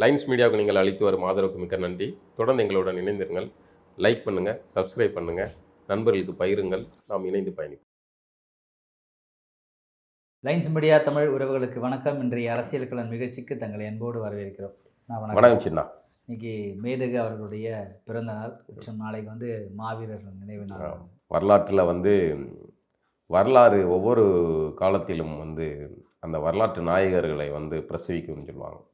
Lines மீடியாவுக்கு நீங்கள் அளித்து வரும் ஆதரவுக்கு மிக்க நன்றி. தொடர்ந்து எங்களுடன் இணைந்திருங்கள். லைக் பண்ணுங்கள் சப்ஸ்கிரைப் பண்ணுங்கள் நண்பர்களுக்கு பகிருங்கள். நாம் இணைந்து பயணிப்போம். லைன்ஸ் மீடியா தமிழ் உறவுகளுக்கு வணக்கம். இன்றைய அரசியல் களம் நிகழ்ச்சிக்கு தங்களை அன்போடு வரவேற்கிறோம். நான் வணக்கம். வணக்கம் சின்னா. இன்னைக்கு மேதகு அவர்களுடைய பிறந்த நாள். மற்றும் நாளைக்கு வந்து மாவீரர் நினைவு நாள். வரலாற்றில் வந்து வரலாறு ஒவ்வொரு காலத்திலும் வந்து அந்த வரலாற்று நாயகர்களை வந்து பிரசவிக்கும்னு சொல்லுவாங்க.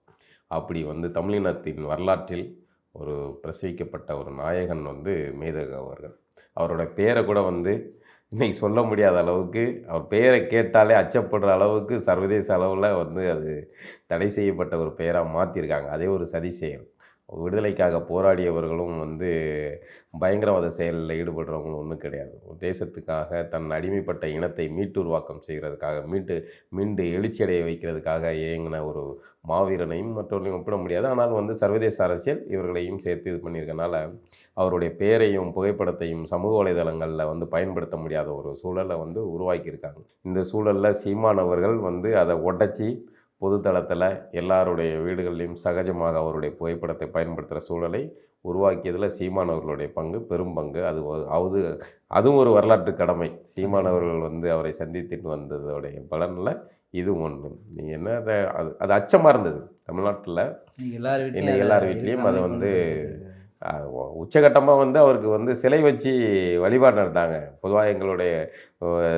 அப்படி வந்து தமிழினத்தின் வரலாற்றில் ஒரு பிரசவிக்கப்பட்ட ஒரு நாயகன் வந்து மேதக அவர்கள். அவரோட பேரை கூட வந்து இன்னைக்கு சொல்ல முடியாத அளவுக்கு அவர் பெயரை கேட்டாலே அச்சப்படுற அளவுக்கு சர்வதேச அளவில் வந்து அது தடை செய்யப்பட்ட ஒரு பெயராக மாற்றிருக்காங்க அதே ஒரு சதி செயல் விடுதலைக்காக போராடியவர்களும் வந்து பயங்கரவாத செயலில் ஈடுபடுறவங்களும் ஒன்றும் கிடையாது. தேசத்துக்காக தன் அடிமைப்பட்ட இனத்தை மீட்டுருவாக்கம் செய்கிறதுக்காக மீட்டு மீண்டு எழுச்சியடைய வைக்கிறதுக்காக இயங்கின ஒரு மாவீரனையும் மற்றவர்களையும் ஒப்பிட முடியாது. ஆனால் வந்து சர்வதேச அரசியல் இவர்களையும் சேர்த்து இது பண்ணியிருக்கனால அவருடைய பெயரையும் புகைப்படத்தையும் சமூக வலைதளங்களில் வந்து பயன்படுத்த முடியாத ஒரு சூழலை வந்து உருவாக்கியிருக்காங்க. இந்த சூழலில் சீமானவர்கள் வந்து அதை உடச்சி பொதுத்தளத்தில் எல்லாருடைய வீடுகளிலும் சகஜமாக அவருடைய புகைப்படத்தை பயன்படுத்துகிற சூழலை உருவாக்கியதில் சீமானவர்களுடைய பங்கு பெரும் பங்கு. அது அது அதுவும் ஒரு வரலாற்று கடமை. சீமானவர்கள் வந்து அவரை சந்தித்துட்டு வந்ததோடைய பலனில் இது ஒன்று நீ என்ன அதை அது அது அச்சமாக இருந்தது. தமிழ்நாட்டில் இன்னைக்கு எல்லார் வீட்லையும் அதை வந்து உச்சகட்டமாக வந்து அவருக்கு வந்து சிலை வச்சு வழிபாடு நடத்தாங்க பொதுவாக எங்களுடைய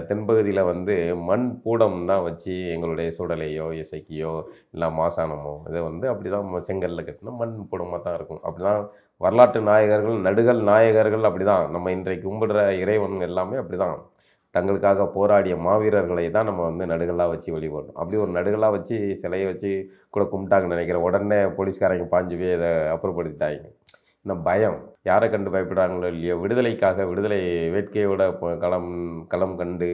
தென்பகுதியில் வந்து மண் பூடம் தான் வச்சு எங்களுடைய சுடலையோ இசைக்கியோ இல்லை மாசானமோ இதை வந்து அப்படி தான் செங்கல்ல கட்டினா மண் பூடமாக தான் இருக்கும். அப்படி தான் வரலாற்று நாயகர்கள் நடுகள் நாயகர்கள் அப்படி தான் நம்ம இன்றைக்கு கும்பிடுற இறைவன் எல்லாமே அப்படி தான் தங்களுக்காக போராடிய மாவீரர்களை தான் நம்ம வந்து நடுகளாக வச்சு வழிபடுறோம் அப்படி ஒரு நடுகளாக வச்சு சிலையை வச்சு கூட கும்பிட்டாங்கன்னு நினைக்கிறேன். உடனே போலீஸ்காரங்க பாஞ்சு போய் அதை அப்புறப்படுத்திட்டாங்க. இன்னும் பயம். யாரை கண்டு பயப்படுறாங்களோ இல்லையோ விடுதலைக்காக விடுதலை வேட்கையோட களம் களம் கண்டு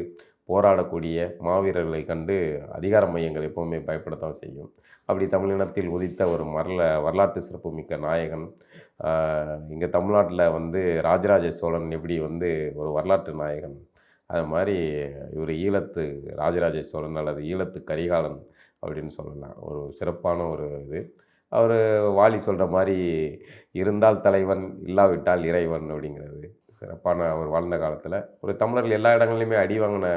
போராடக்கூடிய மாவீரர்களை கண்டு அதிகார மையங்கள் எப்போவுமே பயப்படத்தான் செய்யும். அப்படி தமிழினத்தில் உதித்த ஒரு மரல வரலாற்று சிறப்புமிக்க நாயகன் இங்கே தமிழ்நாட்டில் வந்து ராஜராஜ சோழன் எப்படி வந்து ஒரு வரலாற்று நாயகன் அது மாதிரி இவர் ஈழத்து ராஜராஜ சோழன் அல்லது ஈழத்து கரிகாலன் அப்படின்னு சொல்லலாம். ஒரு சிறப்பான ஒரு இது. அவர் வாலி சொல்கிற மாதிரி இருந்தால் தலைவன் இல்லாவிட்டால் இறைவன் அப்படிங்கிறது சிறப்பான அவர் வாழ்ந்த காலத்தில். ஒரு தமிழர்கள் எல்லா இடங்கள்லையுமே அடி வாங்கின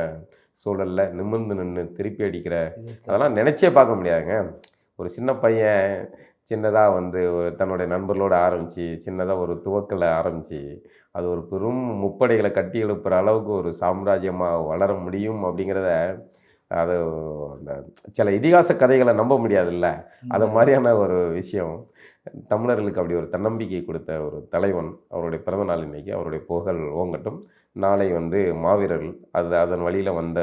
சூழலில் நிமிர்ந்து நின்று திருப்பி அடிக்கிற அதெல்லாம் நினச்சே பார்க்க முடியாதுங்க. ஒரு சின்ன பையன் சின்னதாக வந்து தன்னுடைய நண்பர்களோடு ஆரம்பித்து சின்னதாக ஒரு துவக்கலை ஆரம்பித்து அது ஒரு பெரும் முப்படைகளை கட்டி எழுப்புற அளவுக்கு ஒரு சாம்ராஜ்யமாக வளர முடியும் அப்படிங்கிறத அது அந்த சில இதிகாச கதைகளை நம்ப முடியாதுல்ல. அது மாதிரியான ஒரு விஷயம். தமிழர்களுக்கு அப்படி ஒரு தன்னம்பிக்கை கொடுத்த ஒரு தலைவன் அவருடைய பிறந்த நாள் இன்னைக்கு அவருடைய புகழ் ஓங்கட்டும். நாளை வந்து மாவீரர்கள் அது அதன் வழியில் வந்த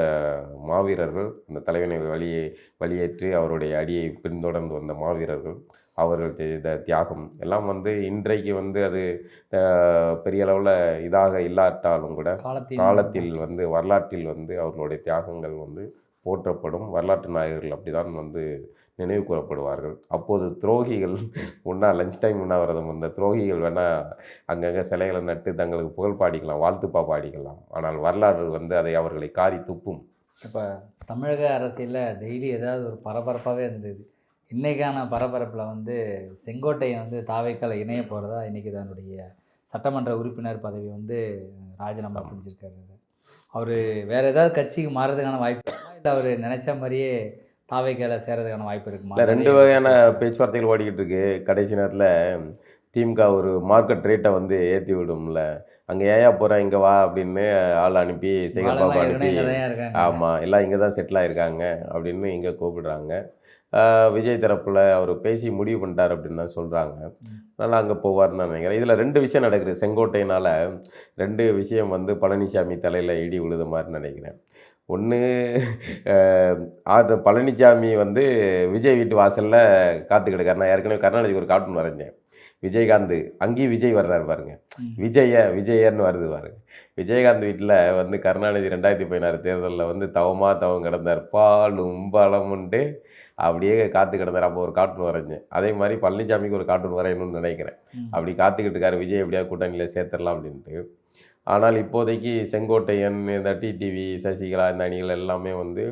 மாவீரர்கள் அந்த தலைவனை வழியே வழியேற்றி அவருடைய அடியை பின்தொடர்ந்து வந்த மாவீரர்கள் அவர்கள் செய்த தியாகம் எல்லாம் வந்து இன்றைக்கு வந்து அது பெரிய அளவில் இதாக இல்லாட்டாலும் கூட காலத்தில் வந்து வரலாற்றில் வந்து அவர்களுடைய தியாகங்கள் வந்து போற்றப்படும் வரலாற்று நாயகர்கள் அப்படிதான் வந்து நினைவு கூறப்படுவார்கள். அப்போது துரோகிகள் உண்ணா லஞ்ச் டைம் உண்ணாவிரதம் வந்த துரோகிகள் வேணால் அங்கங்கே சிலைகளை நட்டு தங்களுக்கு புகழ் பாடிக்கலாம் வாழ்த்துப்பா பாடிக்கலாம். ஆனால் வரலாறு வந்து அதை அவர்களை காரி துப்பும். இப்போ தமிழக அரசியலில் டெய்லி ஏதாவது ஒரு பரபரப்பாகவே இருந்தது. இன்னைக்கான பரபரப்பில் வந்து செங்கோட்டையன் வந்து தாவைக்கால இணைய போகிறதா இன்றைக்கி தன்னுடைய சட்டமன்ற உறுப்பினர் பதவி வந்து ராஜினாமா செஞ்சுருக்காரு. அவர் வேறு ஏதாவது கட்சிக்கு மாறுறதுக்கான வாய்ப்பு அவர் நினச்ச மாதிரியே தாவைக்கால சேர்றதுக்கான வாய்ப்பு இருக்குமா? இல்லை ரெண்டு வகையான பேச்சுவார்த்தைகள் ஓடிக்கிட்டு இருக்கு. கடைசி நேரத்தில் திமுக ஒரு மார்க்கெட் ரேட்டை வந்து ஏற்றி விடும்ல. அங்கே ஏயா போகிறேன் இங்கே வா அப்படின்னு ஆள் அனுப்பி சேகர் பாபு அனுப்பி ஆமாம் எல்லாம் இங்கே தான் செட்டில் ஆயிருக்காங்க அப்படின்னு இங்கே கூப்பிடுறாங்க. விஜய் தரப்பில் அவர் பேசி முடிவு பண்ணிட்டார் அப்படின்னு தான் சொல்கிறாங்க அதனால் அங்கே போவார்னு நான் நினைக்கிறேன். இதில் ரெண்டு விஷயம் நடக்குது. செங்கோட்டையினால் ரெண்டு விஷயம் வந்து பழனிசாமி தலையில் இடி விழுத மாதிரி நினைக்கிறேன். ஒன்று அது பழனிசாமி வந்து விஜய் வீட்டு வாசலில் காத்து கிடக்காரு. நான் ஏற்கனவே கருணாநிதிக்கு ஒரு கார்ட்டூன் வரைஞ்சேன். விஜயகாந்த் அங்கேயும் விஜய் வர்றாரு பாருங்க. விஜய விஜயன்னு வருது பாருங்க. விஜயகாந்த் வீட்டில் வந்து கருணாநிதி ரெண்டாயிரத்தி பதினாறு தேர்தலில் வந்து தவமா தவம் கிடந்தார். பாலும் பலமுண்டு அப்படியே காத்து கிடந்தார். அப்போ ஒரு கார்ட்டூன் வரைஞ்சேன். அதே மாதிரி பழனிசாமிக்கு ஒரு கார்ட்டூன் வரையணும்னு நினைக்கிறேன். அப்படி காத்துக்கிட்டு இருக்காரு. விஜய் எப்படியாவது கூட்டணியில் சேர்த்துடலாம் அப்படின்ட்டு. ஆனால் இப்போதைக்கு செங்கோட்டையன் இந்த டிடிவி சசிகலா இந்த அணிகள் எல்லாமே வந்து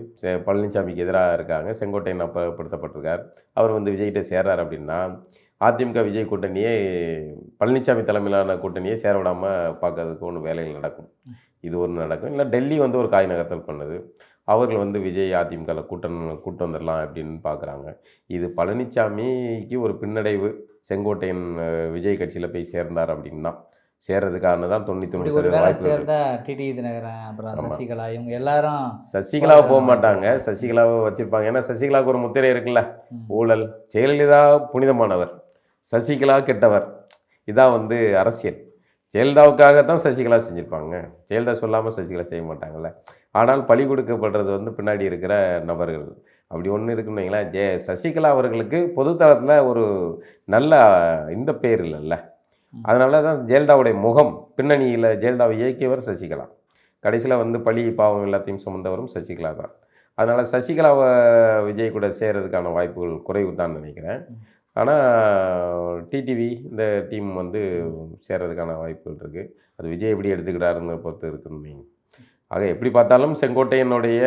பழனிசாமிக்கு எதிராக இருக்காங்க. செங்கோட்டையன் அப்புறப்படுத்தப்பட்டிருக்கார் அவர் வந்து விஜய்கிட்ட சேர்றார் அப்படின்னா அதிமுக விஜய் கூட்டணியே பழனிசாமி தலைமையிலான கூட்டணியே சேர விடாமல் பார்க்கறதுக்கு ஒன்று வேலைகள் நடக்கும். இது ஒன்று நடக்கும். இல்லை டெல்லி வந்து ஒரு காய் நகர்த்தல் பண்ணுது. அவர்கள் வந்து விஜய் அதிமுகவில் கூட்டம் கூட்டு வந்துடலாம் அப்படின்னு பார்க்குறாங்க. இது பழனிசாமிக்கு ஒரு பின்னடைவு. செங்கோட்டையன் விஜய் கட்சியில் போய் சேர்ந்தார் அப்படின்னா சேர்றதுக்கான தான் மூணு ஒரு சதவீத டிடி தினகரன் அப்புறம். சசிகலா இவங்க எல்லாரும் சசிகலாவை போக மாட்டாங்க சசிகலாவை வச்சிருப்பாங்க. ஏன்னா சசிகலாவுக்கு ஒரு முத்திரை இருக்குல்ல. ஊழல். ஜெயலலிதா புனிதமானவர். சசிகலா கெட்டவர். இதான் வந்து அரசியல். ஜெயலலிதாவுக்காக தான் சசிகலா செஞ்சுருப்பாங்க. ஜெயலலிதா சொல்லாமல் சசிகலா செய்ய மாட்டாங்கல்ல. ஆனால் பழி கொடுக்கப்படுறது வந்து பின்னாடி இருக்கிற நபர்கள். அப்படி ஒன்று இருக்குன்னு வைங்களேன் ஜெய சசிகலா அவர்களுக்கு பொதுத்தளத்தில் ஒரு நல்ல இந்த பேர் இல்லைல்ல. அதனால தான் ஜெயலலிதாவுடைய முகம் பின்னணியில் ஜெயலலிதாவை இயக்கியவர் சசிகலா. கடைசியில் வந்து பழி பாவம் எல்லாத்தையும் சுமந்தவரும் சசிகலா தான். அதனால் சசிகலாவை விஜய் கூட சேர்றதுக்கான வாய்ப்புகள் குறைவு தான் நினைக்கிறேன். ஆனால் டிடிவி இந்த டீம் வந்து சேர்றதுக்கான வாய்ப்புகள் இருக்குது அது விஜய் எப்படி எடுத்துக்கிறாருங்க பொறுத்து இருக்குன்னு. ஆக எப்படி பார்த்தாலும் செங்கோட்டையனுடைய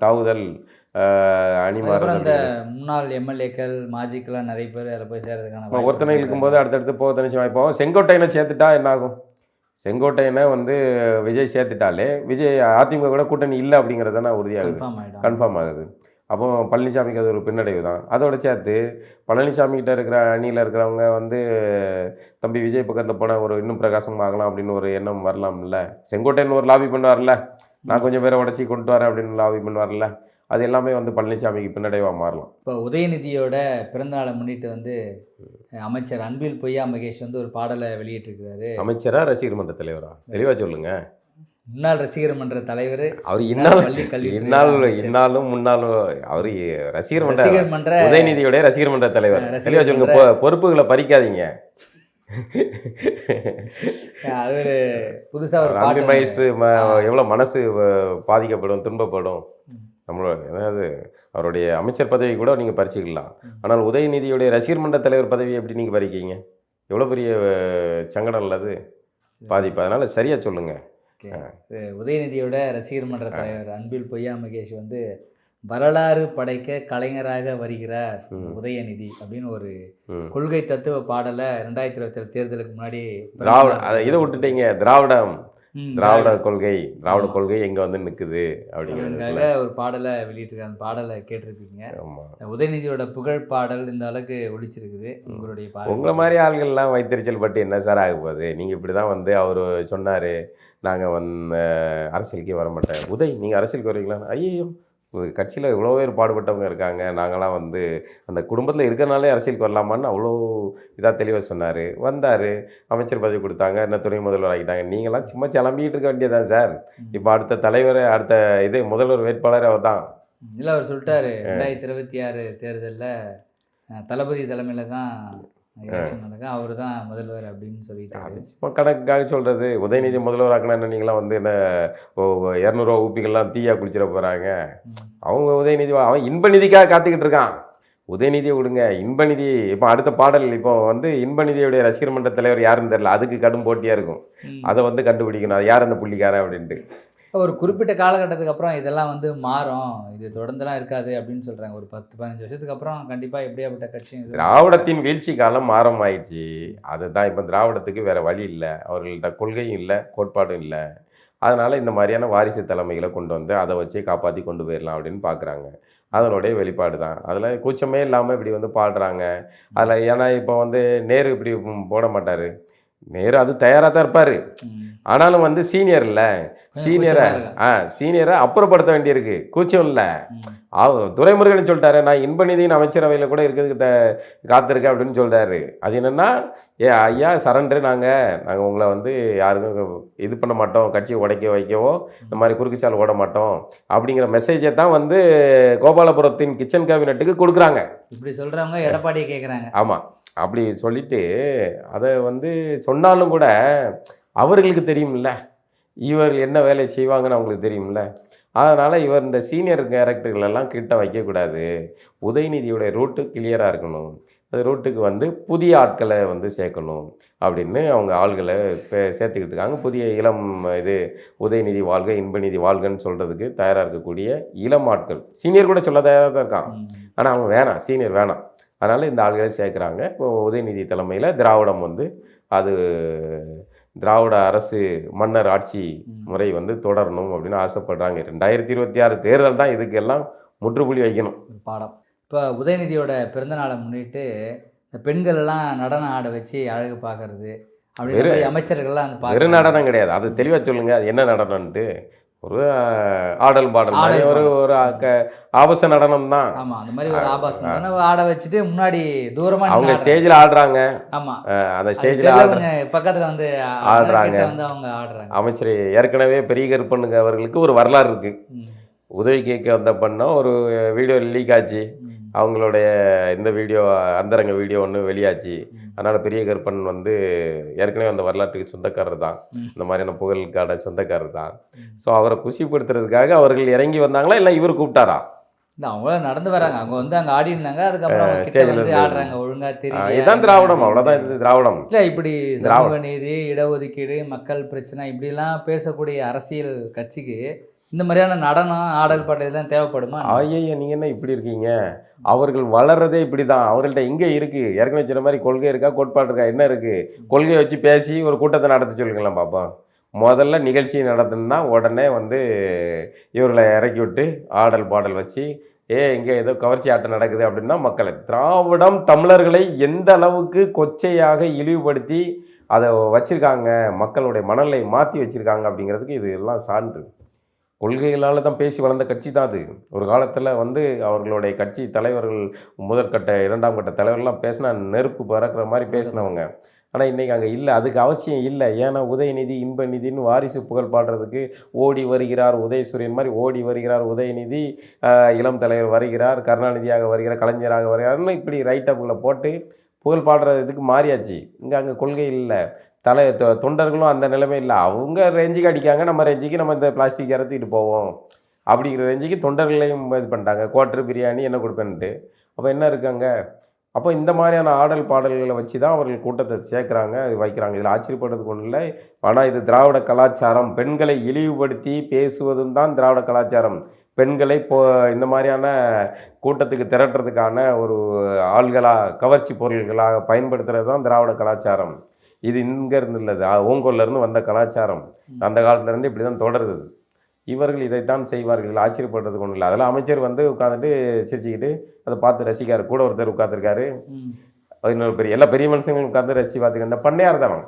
தாவுதல் ஆஹ், அணி அதுக்கப்புறம் இந்த மாறுதல் முன்னாள் எம்எல்ஏக்கள் மாஜிக்கெல்லாம் நிறைய பேர் அதில் போய் சேர்றதுக்கான ஒருத்தனை இருக்கு. இழுக்கும்போது அடுத்தடுத்து போக தனிச்சு வாய்ப்பாகும் செங்கோட்டையனை சேர்த்துட்டா என்ன ஆகும் செங்கோட்டையனை வந்து விஜய் சேர்த்துட்டாலே விஜய் அதிமுக கூட கூட்டணி இல்லை அப்படிங்கிறது தான் உறுதியாகுது. கன்ஃபார்ம் ஆகுது. அப்போ பழனிசாமிக்கு அது ஒரு பின்னடைவு தான். அதோட சேர்த்து பழனிசாமி கிட்ட இருக்கிற அணியில் இருக்கிறவங்க வந்து தம்பி விஜய் பக்கத்தில் போனால் ஒரு இன்னும் பிரகாசம் ஆகலாம் அப்படின்னு ஒரு எண்ணம் வரலாம்ல. செங்கோட்டையன் ஒரு லாபி பண்ணுவார்ல. நான் கொஞ்சம் பேரை உடச்சி கொண்டு வரேன் அப்படின்னு லாபி பண்ணுவார்ல. அது எல்லாமே வந்து பழனிசாமிக்கு பின்னடைவாக மாறலாம். இப்போ உதயநிதியோட பிறந்தநாளை முன்னிட்டு வந்து அமைச்சர் அன்பில் பொய்யா மகேஷ் வந்து ஒரு பாடலை வெளியிட்டிருக்கிறாரு. அமைச்சரா ரசிகர் மன்ற தலைவரா? தெளிவாக சொல்லுங்க. முன்னாள் ரசிகர் மன்ற தலைவர் அவர் இன்னால் அமைச்சர். இன்னாலும் முன்னாலும் அவர் ரசிகர் மன்ற ரசிகர் மன்ற உதயநிதியுடைய ரசிகர் மன்ற தலைவர் தெளிவாக சொல்லுங்க பொறுப்புகளை பறிக்காதீங்க அது ஒரு புதுசா ஒரு அன்பின் வயசு. எவ்வளோ மனசு பாதிக்கப்படும் துன்பப்படும். நம்மளோட அதாவது அவருடைய அமைச்சர் பதவி கூட நீங்கள் பறிச்சுக்கலாம். ஆனால் உதயநிதியுடைய ரசிகர் மன்ற தலைவர் பதவி எப்படி நீங்கள் பறிக்கீங்க எவ்வளோ பெரிய சங்கடம் இல்லது பாதிப்பு அதனால் சரியாக சொல்லுங்கள் உதயநிதியோட ரசிகர் மன்ற தலைவர் அன்பில் பொய்யா மகேஷ் வந்து வரலாறு படைக்க கலைஞராக வருகிறார். உதயநிதி அப்படின்னு ஒரு கொள்கை தத்துவ பாடலை ரெண்டாயிரத்தி இருபத்தி ஏழு தேர்தலுக்கு முன்னாடி திராவிட இதை விட்டுட்டீங்க திராவிடம். திராவிட கொள்கை திராவிட. கொள்கை எங்கே வந்து நிற்குது அப்படிங்கிறது அவங்களுக்காக ஒரு பாடலை வெளியிட்டிருக்காங்க அந்த பாடலை கேட்டிருப்பீங்க. ஆமாம் உதயநிதியோட புகழ் பாடல் இந்த அளவுக்கு ஒழிச்சிருக்குது உங்களுடைய பார்வை. உங்களை மாதிரி ஆள்கள்லாம் வைத்தறிச்சல் பட்டு என்ன சார் ஆக போகுது? நீங்கள் இப்படி தான் வந்து அவர் சொன்னார் நாங்கள் வந்து அரசியலுக்கே வர மாட்டேன் உதய் நீங்கள் அரசியலுக்கு வருவீங்களா? ஐயோ கட்சியில் இவ்வளோ பேர் பாடுபட்டவங்க இருக்காங்க. நாங்களாம் வந்து அந்த குடும்பத்தில் இருக்கிறனாலே அரசியலுக்கு வரலாமான்னு அவ்வளோ இதாக தெளிவாக சொன்னார். வந்தார். அமைச்சர் பதவி கொடுத்தாங்க. என்ன துணை முதல்வர் ஆகிட்டாங்க. நீங்களாம் சும்மா கிளம்பிட்டு இருக்க வேண்டியதான் சார். இப்போ அடுத்த தலைவர் அடுத்த இது முதல்வர் வேட்பாளர் அவர் தான் இல்ல அவர் சொல்லிட்டாரு. ரெண்டாயிரத்தி இருபத்தி ஆறு தேர்தலில் தளபதி தலைமையில தான் நடக்கும் அவர் தான் முதல்வர் அப்படின்னு சொல்லிட்டாரு. சும்மா கணக்குக்காக சொல்கிறது உதயநிதி முதல்வர் ஆக்கினா என்ன நீங்களாம் வந்து என்ன இரநூறுவா ஊப்பிகள்லாம் தீயா குளிச்சிட போகிறாங்க. அவங்க உதயநிதி அவன் இன்ப நிதிக்காக காத்துக்கிட்டு இருக்கான். உதயநிதியை விடுங்க. இன்பநிதி இப்போ அடுத்த பாடல் இப்போ வந்து இன்பநிதியுடைய ரசிகர் மன்ற தலைவர் யாருன்னு தெரியல. அதுக்கு கடும் போட்டியாக இருக்கும். அதை வந்து கண்டுபிடிக்கணும். அது யார் அந்த புள்ளிக்காரன் அப்படின்ட்டு. ஒரு குறிப்பிட்ட காலகட்டத்துக்கு அப்புறம் இதெல்லாம் வந்து மாறும். இது தொடர்ந்துலாம் இருக்காது அப்படின்னு சொல்கிறாங்க ஒரு பத்து பதினஞ்சு வருஷத்துக்கு அப்புறம் கண்டிப்பாக எப்படியாப்பட்ட கட்சியும் திராவிடத்தின் வீழ்ச்சி காலம் மாறம் ஆயிடுச்சு அதுதான் இப்போ திராவிடத்துக்கு வேறு வழி இல்லை. அவர்கள்ட்ட கொள்கையும் இல்லை கோட்பாடும் இல்லை. அதனால் இந்த மாதிரியான வாரிசு தலைமைகளை கொண்டு வந்து அதை வச்சே காப்பாற்றி கொண்டு போயிடலாம் அப்படின்னு பார்க்குறாங்க அதனுடைய வெளிப்பாடு தான். அதில் கூச்சமே இல்லாமல் இப்படி வந்து பாடுறாங்க. அதில் ஏன்னா இப்போ வந்து நேரு இப்படி போட மாட்டார். நேரு அது தயாராக தான் இருப்பார். ஆனாலும் வந்து சீனியர் இல்லை. சீனியரை. ஆ சீனியரை அப்புறப்படுத்த வேண்டியிருக்கு. கூச்சம் இல்லை. துரைமுருகன் சொல்லிட்டாரு நான் இன்பநிதியின் அமைச்சரவையில் கூட இருக்கிறதுக்கு த காத்திருக்கேன் அப்படின்னு சொல்லிட்டாரு அது என்னென்னா ஏ ஐயா சரண்டர் நாங்கள் நாங்கள் உங்களை வந்து யாருக்கும் இது பண்ண மாட்டோம். கட்சியை உடைக்க வைக்கவோ இந்த மாதிரி குறுக்குச்சால் ஓட மாட்டோம். அப்படிங்கிற மெசேஜை தான் வந்து கோபாலபுரத்தின் கிச்சன் கேபினட்டுக்கு கொடுக்குறாங்க. இப்படி சொல்றவங்க எடப்பாடியை கேக்குறாங்க. ஆமாம் அப்படி சொல்லிட்டு அதை வந்து சொன்னாலும் கூட அவர்களுக்கு தெரியும்ல. இவர் என்ன வேலை செய்வாங்கன்னு அவங்களுக்கு தெரியும்ல. அதனால் இவர் இந்த சீனியர் கேரக்டர்களெல்லாம் கிட்ட வைக்கக்கூடாது. உதயநிதியோடைய ரூட்டு கிளியராக இருக்கணும். அது ரோட்டுக்கு வந்து புதிய ஆட்களை வந்து சேர்க்கணும் அப்படின்னு அவங்க ஆள்களை இப்போ சேர்த்துக்கிட்டு இருக்காங்க. புதிய இளம் இது உதயநிதி வாழ்க இன்பநிதி வாழ்கன்னு சொல்கிறதுக்கு தயாராக இருக்கக்கூடிய இளம் ஆட்கள். சீனியர் கூட சொல்ல தயாராக தான் இருக்கான். ஆனால் அவங்க வேணாம். சீனியர் வேணாம். அதனால் இந்த ஆள்களை சேர்க்குறாங்க. இப்போ உதயநிதி தலைமையில் திராவிடம் வந்து அது திராவிட அரசு மன்னர் ஆட்சி. முறை வந்து தொடரணும் அப்படின்னு ஆசைப்படுறாங்க. ரெண்டாயிரத்தி இருபத்தி ஆறு தேர்தல் தான் இதுக்கெல்லாம் முற்றுப்புள்ளி வைக்கணும். பாடம். இப்போ உதயநிதியோட பிறந்தநாளை முன்னிட்டு இந்த பெண்கள் எல்லாம் நடனம் ஆட வச்சு அழகு பார்க்கறது மாதிரி அமைச்சர்கள்லாம் அந்த வெறும். நடனம் கிடையாது. அது தெளிவாக சொல்லுங்க. அது என்ன நடனம்ன்ட்டு. ஒரு ஆடல் பாடல் மாதிரி ஒரு ஒரு ஆபாச நடனம் தான் ஆமா அந்த மாதிரி ஒரு ஆபாசம் நடனம் ஆட வச்சுட்டு முன்னாடி தூரமா அவங்க ஆடுறாங்க. ஸ்டேஜில் ஆடுறாங்க ஆமா அந்த ஸ்டேஜில் தெரியல, ஆடுற கொஞ்சம் பக்கத்துல வந்து ஆடுறாங்க. வந்து அவங்க ஆடுறாங்க அமைச்சர் ஏற்கனவே பெரிய கருப்பனுங்க அவர்களுக்கு ஒரு வரலாறு இருக்கு. உதவி கேட்க வந்த பண்ணோம் ஒரு வீடியோ லீக் ஆச்சு. அவங்களுடைய இந்த வீடியோ அந்தரங்க வீடியோ ஒன்று வெளியாச்சு. அதனால் பெரிய கருப்பன் வந்து ஏற்கனவே அந்த வரலாற்றுக்கு சொந்தக்காரர் தான். இந்த மாதிரியான புகழுக்கான சொந்தக்காரர் தான். ஸோ அவரை குஷிப்படுத்துறதுக்காக அவர்கள் இறங்கி வந்தாங்களா இல்லை இவர் கூப்பிட்டாரா இல்ல அவங்களும் நடந்து வராங்க அவங்க வந்து அங்க ஆடி இருந்தாங்க அதுக்கப்புறம் ஸ்டேஜ்ல வந்து ஆடுறாங்க ஒழுங்கா ஆ, தெரியல இதுதான் திராவிடம் அவ்வளோதான் இது திராவிடம் இல்ல இப்படி. சமூக நீதி இடஒதுக்கீடு மக்கள் பிரச்சனை இப்படிலாம் பேசக்கூடிய அரசியல் கட்சிக்கு இந்த மாதிரியான நடனம் ஆடல் பாட்டு இதெல்லாம் தேவைப்படுமா? ஐயையோ நீங்கள் என்ன இப்படி இருக்கீங்க? அவர்கள் வளர்றதே இப்படி தான் அவர்கள்ட்ட இங்கே இருக்குது ஏற்கனவே சொன்ன மாதிரி கொள்கை இருக்கா கோட்பாடு இருக்கா என்ன இருக்குது கொள்கையை வச்சு பேசி ஒரு கூட்டத்தை நடத்த சொல்லுங்களேன் பாப்பா முதல்ல நிகழ்ச்சி நடத்தணும்னா உடனே வந்து இவர்களை இறக்கி விட்டு ஆடல் பாடல் வச்சு ஏ இங்கே ஏதோ கவர்ச்சி ஆட்டம் நடக்குது அப்படின்னா மக்களை திராவிடம் தமிழர்களை எந்த அளவுக்கு கொச்சையாக இழிவுபடுத்தி அதை வச்சுருக்காங்க மக்களுடைய மனநிலை மாற்றி வச்சிருக்காங்க அப்படிங்கிறதுக்கு இது எல்லாம் சான்று. கொள்கைகளால் தான் பேசி வளர்ந்த கட்சி தான் அது. ஒரு காலத்தில் வந்து அவர்களுடைய கட்சி தலைவர்கள் முதற்கட்ட இரண்டாம் கட்ட தலைவர்கள்லாம் பேசினா நெருப்பு பறக்கிற மாதிரி பேசினவங்க. ஆனால் இன்றைக்கி அங்கே இல்லை. அதுக்கு அவசியம் இல்லை. ஏன்னா உதயநிதி இன்பநிதின்னு வாரிசு புகழ் பாடுறதுக்கு ஓடி வருகிறார் உதயசூரியன் மாதிரி ஓடி வருகிறார் உதயநிதி. இளம் தலைவர் வருகிறார் கருணாநிதியாக வருகிறார் கலைஞராக வருகிறார்னு இப்படி ரைட்டப்புகளை போட்டு புகழ் பாடுற இதுக்கு மாறியாச்சு. இங்கே அங்கே கொள்கை இல்லை. தலை தொ- தொண்டர்களும் அந்த நிலைமை இல்லை. அவங்க ரேஞ்சுக்கு அடிக்காங்க நம்ம ரேஞ்சுக்கு நம்ம இந்த பிளாஸ்டிக் சேரை தூக்கிட்டு போவோம். அப்படிங்கிற ரேஞ்சுக்கு தொண்டர்களையும் இது பண்ணிட்டாங்க. குவாட்ரு பிரியாணி என்ன கொடுப்பேன்ட்டு அப்போ என்ன இருக்காங்க? அப்போ இந்த மாதிரியான ஆடல் பாடல்களை வச்சு தான் அவர்கள் கூட்டத்தை சேர்க்குறாங்க வைக்கிறாங்க. இதில் ஆச்சரியப்படுறதுக்கு ஒன்றும் இல்லை. ஆனால் இது திராவிட கலாச்சாரம். பெண்களை இழிவுபடுத்தி பேசுவதும் தான் திராவிட கலாச்சாரம். பெண்களை இப்போ இந்த மாதிரியான கூட்டத்துக்கு திரட்டுறதுக்கான ஒரு ஆள்களாக கவர்ச்சி பொருள்களாக பயன்படுத்துகிறது தான் திராவிட கலாச்சாரம். இது இங்கேருந்து இல்லை ஓங்கோல்லேருந்து வந்த கலாச்சாரம் அந்த காலத்துலேருந்து இப்படி தான் தொடருது. இவர்கள் இதைத்தான் செய்வார்கள் ஆச்சரியப்படுறதுக்கு ஒன்றும் இல்லை. அதில் அமைச்சர் வந்து உட்காந்துட்டு சிரிச்சுக்கிட்டு அதை பார்த்து ரசிக்காரு. கூட ஒருத்தர் உட்காந்துருக்காரு. இன்னொரு பெரிய எல்லா பெரிய மனுஷங்களும் உட்காந்து ரசித்து பார்த்துக்க இந்த பண்ணையார் தானம்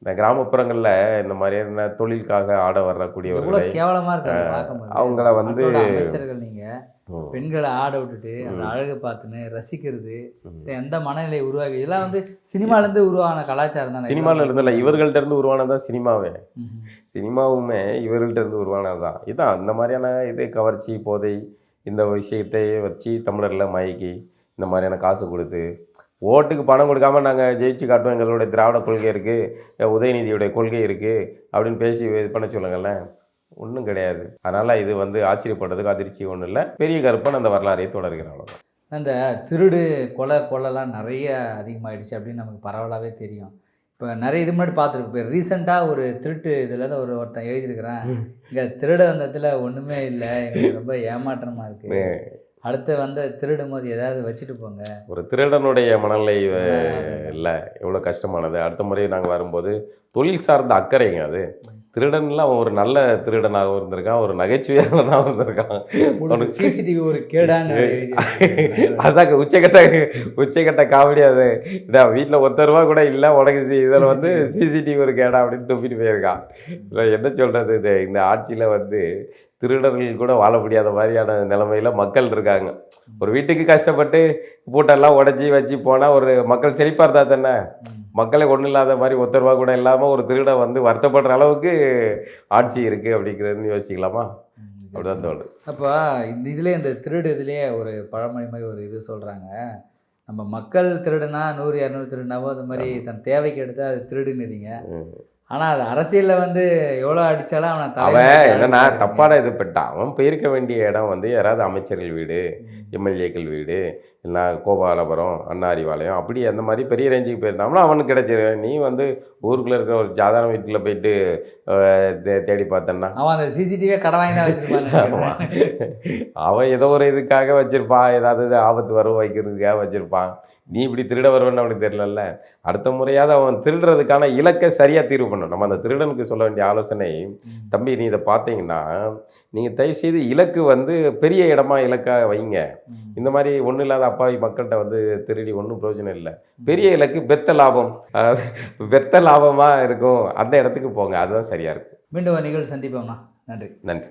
இந்த கிராமப்புறங்களில் இந்த மாதிரியான தொழிலுக்காக ஆட வரக்கூடியவர்களை. அவங்கள வந்து பெண்களை ஆட விட்டுட்டு அந்த. அழகு பார்த்துன்னு ரசிக்கிறது. எந்த மனநிலை உருவாகி இதெல்லாம் வந்து சினிமால இருந்து உருவான கலாச்சாரம் தானே சினிமாவில் இருந்தில்ல இவர்கள்ட்ட இருந்து உருவானதான் சினிமாவே. சினிமாவுமே இவர்கள்ட்ட இருந்து உருவானது தான் இதான் இந்த மாதிரியான இது கவர்ச்சி போதை இந்த விஷயத்தை வச்சு தமிழர்களை மயக்கி இந்த மாதிரியான காசு கொடுத்து ஓட்டுக்கு பணம் கொடுக்காம நாங்கள் ஜெயிச்சு காட்டுவோம் எங்களுடைய திராவிட கொள்கை இருக்குது உதயநிதியுடைய கொள்கை இருக்குது அப்படின்னு பேசி இது பண்ண சொல்லுங்களேன் ஒன்றும் கிடையாது. அதனால் இது வந்து ஆச்சரியப்படுறதுக்கு அதிர்ச்சி ஒன்றும் இல்லை. பெரிய கருப்பன் அந்த வரலாறையை தொடர்கிறான் அவ்வளவுதான். அந்த திருடு கொலை கொலைலாம் நிறைய அதிகமாயிடுச்சு அப்படின்னு நமக்கு பரவலாகவே தெரியும். இப்போ நிறைய இது முன்னாடி பார்த்துருக்கு இப்போ ரீசெண்டாக ஒரு திருட்டு இதில் தான் ஒரு ஒருத்தன் எழுதியிருக்கிறேன். இங்கே திருட வந்ததுல ஒன்றுமே இல்லை. எங்களுக்கு ரொம்ப ஏமாற்றமாக இருக்குது அடுத்து வந்து திருடும் போது ஏதாவது வச்சுட்டு போங்க. ஒரு திருடனுடைய மனநிலை இல்லை. எவ்வளோ கஷ்டமானது. அடுத்த முறை நாங்கள் வரும்போது தொழில் சார்ந்த அக்கறைங்க அது. திருடன்ல அவன் ஒரு நல்ல திருடனாகவும் இருந்திருக்கான் ஒரு நகைச்சுவையாளனாகவும் இருந்திருக்கான். அவனுக்கு சிசிடிவி ஒரு எழுதியிருக்காங்க. அதாங்க உச்சக்கட்ட உச்சக்கட்ட காமெடி அது. இதான் வீட்டில் ஒத்த ரூபா கூட இல்லை உனக்கு இதில் வந்து சிசிடிவி ஒரு கேடா அப்படின்னு துப்பிட்டு போயிருக்கான். இல்லை என்ன சொல்கிறது இது? இந்த ஆட்சியில் வந்து திருடர்கள் கூட வாழ முடியாத மாதிரியான நிலைமையில மக்கள் இருக்காங்க ஒரு வீட்டுக்கு கஷ்டப்பட்டு பூட்டெல்லாம் உடச்சி வச்சு போனால் ஒரு மக்கள் செழிப்பாக இருந்தா தானே. மக்களை ஒன்றும் இல்லாத மாதிரி ஒத்த ரூபா கூட இல்லாமல் ஒரு திருடன் வந்து வருத்தப்படுற அளவுக்கு ஆட்சி இருக்குது அப்படிங்கிறதுன்னு யோசிக்கலாமா. அப்படிதான் தோணுது அப்போ இந்த இதுலேயே இந்த திருடு இதுலேயே ஒரு பழமொழி மாதிரி ஒரு இது சொல்கிறாங்க நம்ம மக்கள் திருடுனா நூறு இரநூறு திருடுனாவோ அது மாதிரி தன் தேவைக்கு எடுத்து அது திருடுன்னுறீங்க ம். ஆனால் அது அரசியலில் வந்து எவ்வளோ அடித்தாலும் அவனை அவன் என்னன்னா. தப்பான இது பெட்டான் அவன் போயிருக்க வேண்டிய இடம் வந்து யாராவது அமைச்சர்கள் வீடு எம்எல்ஏக்கள் வீடு இல்லைனா கோபாலபுரம் அன்னாரிவாளையம் அப்படி அந்த மாதிரி பெரிய ரேஞ்சுக்கு போயிருந்தாங்கன்னா அவனுக்கு கிடைச்சிரு நீ வந்து ஊருக்குள்ளே இருக்கிற ஒரு சாதாரண வீட்டில் போயிட்டு தேடி பார்த்தேன்னா. அவன் அந்த சிசிடிவியே கடை வாங்கி தான் வச்சிருப்பாங்க அவன் ஏதோ ஒரு இதுக்காக வச்சிருப்பான். ஏதாவது ஆபத்து வரும் வைக்கிறதுக்காக வச்சிருப்பான். நீ இப்படி திருட வருவேன்னு அவனுக்கு தெரியலல்ல. அடுத்த முறையாவது அவன் திருடுறதுக்கான இலக்கை சரியாக தீர்வு பண்ணணும். நம்ம அந்த திருடனுக்கு சொல்ல வேண்டிய ஆலோசனை தம்பி நீ இதை பார்த்தீங்கன்னா நீங்கள் தயவுசெய்து இலக்கு வந்து பெரிய இடமா இலக்காக வைங்க. இந்த மாதிரி ஒன்றும் இல்லாத அப்பாவி மக்கள்கிட்ட வந்து திருடி ஒன்றும் பிரயோஜனம் இல்லை. பெரிய இலக்கு பெத்த லாபம். பெத்த லாபமாக இருக்கும். அந்த இடத்துக்கு போங்க. அதுதான் சரியாக இருக்கும். மீண்டும் நிகழ்வு சந்திப்போம்ண்ணா நன்றி. நன்றி.